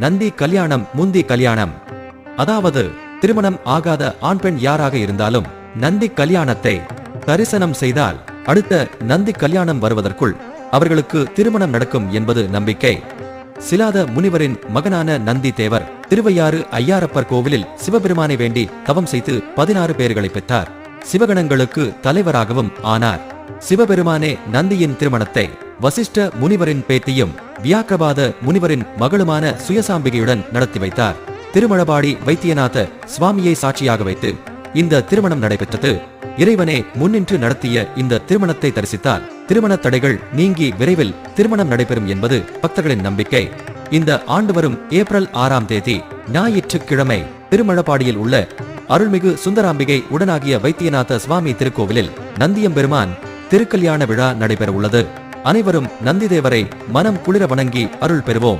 நந்தி கல்யாணம் முந்தி கல்யாணம். அதாவது திருமணம் ஆகாத ஆண் பெண் யாராக இருந்தாலும் நந்தி கல்யாணத்தை தரிசனம் செய்தால் அடுத்த நந்தி கல்யாணம் வருவதற்குள் அவர்களுக்கு திருமணம் நடக்கும் என்பது நம்பிக்கை. சிலாத முனிவரின் மகனான நந்தி தேவர் திருவையாறு ஐயாரப்பர் கோவிலில் சிவபெருமானை வேண்டி தவம் செய்து பதினாறு பேர்களை பெற்றார். சிவகணங்களுக்கு தலைவராகவும் ஆனார். சிவபெருமானே நந்தியின் திருமணத்தை வசிஷ்ட முனிவரின் பேத்தியும் வியாக்கபாத முனிவரின் மகளுமான சுயசாம்பிகையுடன் நடத்தி வைத்தார். திருமழபாடி வைத்தியநாத சுவாமியை சாட்சியாக வைத்து இந்த திருமணம் நடைபெற்றது. இறைவனே முன்னின்று நடத்திய இந்த திருமணத்தை தரிசித்தால் திருமண தடைகள் நீங்கி விரைவில் திருமணம் நடைபெறும் என்பது பக்தர்களின் நம்பிக்கை. இந்த ஆண்டு வரும் ஏப்ரல் ஆறாம் தேதி ஞாயிற்றுக்கிழமை திருமழப்பாடியில் உள்ள அருள்மிகு சுந்தராம்பிகை உடனாகிய வைத்தியநாத சுவாமி திருக்கோவிலில் நந்தியம்பெருமான் திருக்கல்யாண விழா நடைபெற உள்ளது அனைவரும் நந்திதேவரை மனம் குளிர வணங்கி அருள் பெறுவோம்.